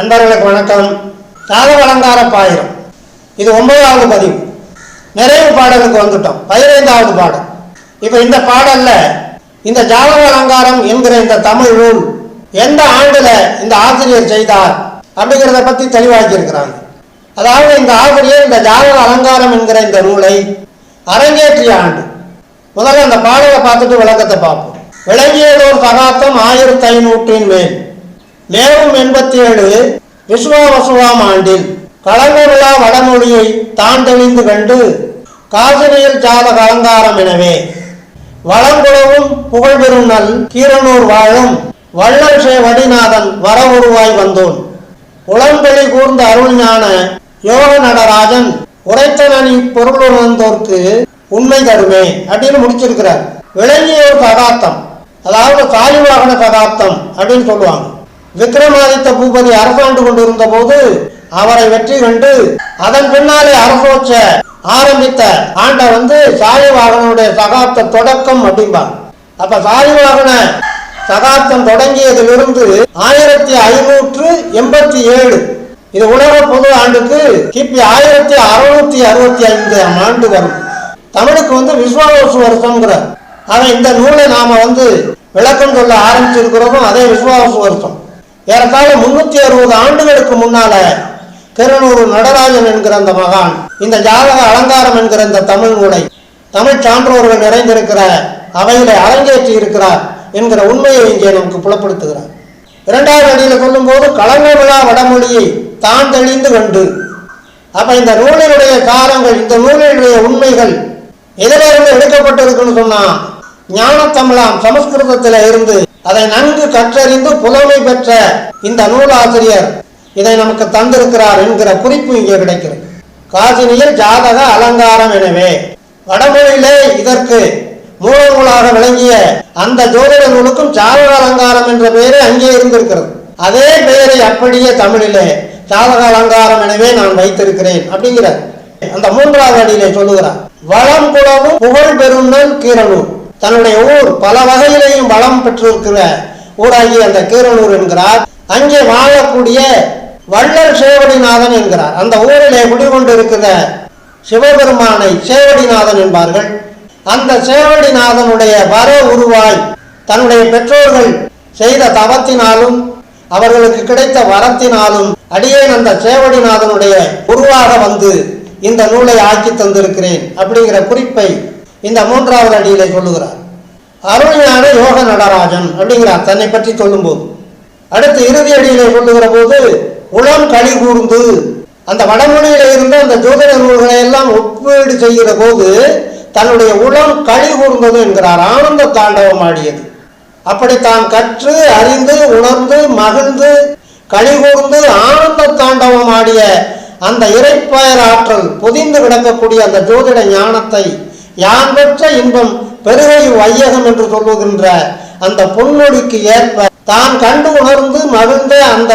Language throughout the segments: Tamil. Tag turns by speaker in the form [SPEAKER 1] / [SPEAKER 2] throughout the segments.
[SPEAKER 1] அன்பர்களுக்கு வணக்கம். ஜாதக அலங்கார பாயிரம். இது ஒன்பதாவது பதிவு. நிறைவு பாடலுக்கு வந்துட்டோம். பதினைந்தாவது பாடல். இப்போ இந்த பாடல்ல இந்த ஜாதக அலங்காரம் என்கிற இந்த தமிழ் நூல் எந்த ஆண்டுல இந்த ஆசிரியர் செய்தார் அப்படிங்கிறத பத்தி தெளிவாக்கி இருக்கிறாங்க அதாவது இந்த ஆசிரியர் இந்த ஜாதக அலங்காரம் என்கிற இந்த நூலை அரங்கேற்றிய ஆண்டு. முதல்ல அந்த பாடலை பார்த்துட்டு விளக்கத்தை பார்ப்போம். விளங்கியதோர் சகாத்தம் ஆயிரத்தி ஐநூற்றின் மேல். மேலும் எண்பத்தி ஏழு விஸ்வாவசுவாம் ஆண்டில் கலங்க வடமொழியை தான் தெளிந்து கண்டு காசினியில் ஜாதக அலங்காரம் எனவே. வளங்குளவும் புகழ்பெறும் நல் கீரனூர் வாழும் வள்ளல் சே வடிநாதன் வர உருவாய் வந்தோன். உளம்பெளி கூர்ந்த அருள்ஞான யோக நடராஜன் உரைத்தனி பொருளுணர்ந்தோர்க்கு உண்மை தருமே அப்படின்னு முடிச்சிருக்கிறார். விளங்கியோர் சகாப்தம் அதாவது சாலிவாகன சகாப்தம் அப்படின்னு சொல்லுவாங்க. விக்ரமாதித்த பூபதி அரசாண்டு கொண்டிருந்த போது அவரை வெற்றி கண்டு அதன் பின்னாலே அரசோச்ச ஆரம்பித்த ஆண்ட வந்து சாயவாகனுடைய சகாப்த தொடக்கம் அப்படிம்பாங்க அப்ப சாயவாகன சகாப்தம் தொடங்கியதிலிருந்து ஆயிரத்தி ஐநூற்று எண்பத்தி ஏழு. இது உலக பொது ஆண்டுக்கு கிபி ஆயிரத்தி அறுநூத்தி அறுபத்தி ஐந்தாம் ஆண்டு வரும். தமிழுக்கு வந்து விஸ்வாவசு வருஷம்ங்கிற ஆனா இந்த நூலை நாம வந்து விளக்கம் சொல்ல ஆரம்பிச்சிருக்கிறதும் அதே விஸ்வாவசு வருஷம். ஏறத்தாழ முன்னூத்தி அறுபது ஆண்டுகளுக்கு முன்னால திருநூறு நடராஜன் என்கிற அந்த மகான் இந்த ஜாதக அலங்காரம் என்கிற இந்த தமிழ் நூலை தமிழ் சான்றோர்கள் நிறைந்திருக்கிற அவையில அரங்கேற்றி இருக்கிறார் என்கிற உண்மையை இங்கே நமக்கு புலப்படுத்துகிறார். இரண்டாவது அடியில சொல்லும்போது கலங்க விழா வடமொழியை தான் தெளிந்து கண்டு அப்ப இந்த நூலினுடைய காரங்கள் இந்த நூலினுடைய உண்மைகள் எதிலிருந்து எடுக்கப்பட்டிருக்குன்னு சொன்னா ஞானத்தமிழாம் சமஸ்கிருதத்தில் இருந்து அதை நன்கு கற்றறிந்து புலமை பெற்ற இந்த நூலாசிரியர் இதை நமக்கு தந்திருக்கிறார் என்கிற குறிப்பு இங்கே கிடைக்கிறது. காசினியில் ஜாதக அலங்காரம் எனவே வடமொழியிலே இதற்கு மூலநூலாக விளங்கிய அந்த ஜோதிட நூலுக்கும் ஜாதக அலங்காரம் என்ற பெயரே அங்கே இருந்திருக்கிறது. அதே பெயரை அப்படியே தமிழிலே ஜாதக அலங்காரம் எனவே நான் வைத்திருக்கிறேன் அப்படிங்கிறார். அந்த மூன்றாவது அடியிலே சொல்லுகிறார். வளம் குளவும் புகழ் பெருநல் கீரனூர் தன்னுடைய ஊர் பல வகையிலையும் வளம் பெற்றிருக்கிற ஊராகி அந்த கீரனூர் என்கிறார். அங்கே வாழக்கூடிய வள்ளல் சேவடிநாதன் என்கிறார். அந்த ஊரிலே குடிகொண்டு இருக்கிற சிவபெருமானை சேவடிநாதன் என்பார்கள். அந்த சேவடிநாதனுடைய வர உருவாய் தன்னுடைய பெற்றோர்கள் செய்த தவத்தினாலும் அவர்களுக்கு கிடைத்த வரத்தினாலும் அடியேன் அந்த சேவடிநாதனுடைய உருவாக வந்து இந்த நூலை ஆக்கி தந்திருக்கிறேன் அப்படிங்கிற குறிப்பை இந்த மூன்றாவது அடியிலே சொல்லுகிறார். அருள்ஞான யோக நடராஜன் அப்படிங்கிறார் தன்னை பற்றி சொல்லும்போது. அடுத்து இறுதி அடியிலே சொல்லுகிற போது உளம் களி கூர்ந்து அந்த வடமொழியில இருந்த அந்த ஜோதிட நூல்களை எல்லாம் ஒப்பீடு செய்கிற போது தன்னுடைய உளம் களி கூர்ந்தது என்கிறார். ஆனந்த தாண்டவம் ஆடியது. அப்படி தான் கற்று அறிந்து உணர்ந்து மகிழ்ந்து களி கூர்ந்து ஆனந்த தாண்டவம் ஆடிய அந்த இறைப்பயர் ஆற்றல் பொதிந்து கிடக்கக்கூடிய அந்த ஜோதிட ஞானத்தை யான் பெற்ற இன்பம் பெருகை வையகம் என்று சொல்லுகின்ற அந்த பொன்னொழிக்கு ஏற்ப தான் கண்டு உணர்ந்து மகிழ்ந்த அந்த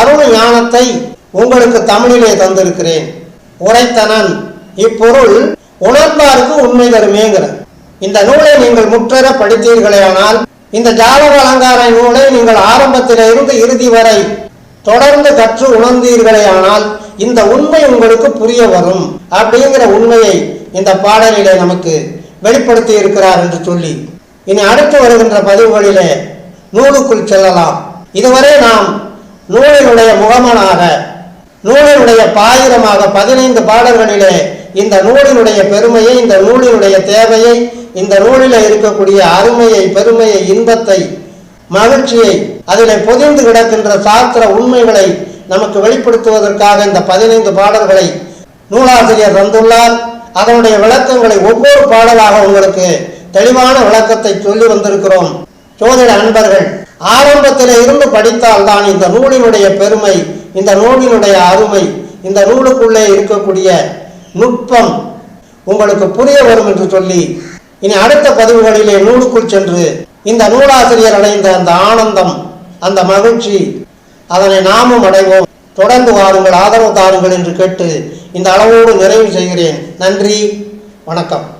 [SPEAKER 1] அருள் ஞானத்தை உங்களுக்கு தமிழிலே தந்திருக்கிறேன். உரைத்தனன் இப்பொருள் உணர்ந்தாருக்கு உண்மை தருமேங்கிற. இந்த நூலை நீங்கள் முற்றர படித்தீர்களேயானால் இந்த ஜாதக அலங்கார நூலை நீங்கள் ஆரம்பத்தில் இருந்து இறுதி வரை தொடர்ந்து கற்று உணர்ந்தீர்களேயானால் இந்த உண்மை உங்களுக்கு புரிய வரும் அப்படிங்கிற உண்மையை இந்த பாடலிலே நமக்கு வெளிப்படுத்தி இருக்கிறார் என்று சொல்லி இனி அடுத்து வருகின்ற பதிவுகளிலே நூலுக்குள் செல்லலாம். இதுவரை நாம் நூலினுடைய முகமனாக நூலினுடைய பாயிரமாக பதினைந்து பாடல்களிலே இந்த நூலினுடைய பெருமையை இந்த நூலினுடைய தேவையை இந்த நூலில் இருக்கக்கூடிய அருமையை பெருமையை இன்பத்தை மகிழ்ச்சியை அதில் பொதிந்து கிடக்கின்ற சாஸ்திர உண்மைகளை நமக்கு வெளிப்படுத்துவதற்காக இந்த பதினைந்து பாடல்களை நூலாசிரியர் வந்துள்ளார். அதனுடைய விளக்கங்களை ஒவ்வொரு பாடலாக உங்களுக்கு தெளிவான விளக்கத்தை சொல்லி வந்திருக்கிறோம். ஜோதிட அன்பர்கள் ஆரம்பத்தில் இருந்து படித்தால் தான் இந்த நூலினுடைய பெருமை இந்த நூலினுடைய அருமை இந்த நூலுக்குள்ளே இருக்கக்கூடிய நுட்பம் உங்களுக்கு புரிய வரும் என்று சொல்லி இனி அடுத்த பதிவுகளிலே நூலுக்குள் சென்று இந்த நூலாசிரியர் அடைந்த அந்த ஆனந்தம் அந்த மகிழ்ச்சி அதனை நாமும் அடைவோம். தொடர்ந்து வாருங்கள் ஆதரவு தாருங்கள் என்று கேட்டு இந்த அளவோடு நிறைவு செய்கிறேன். நன்றி வணக்கம்.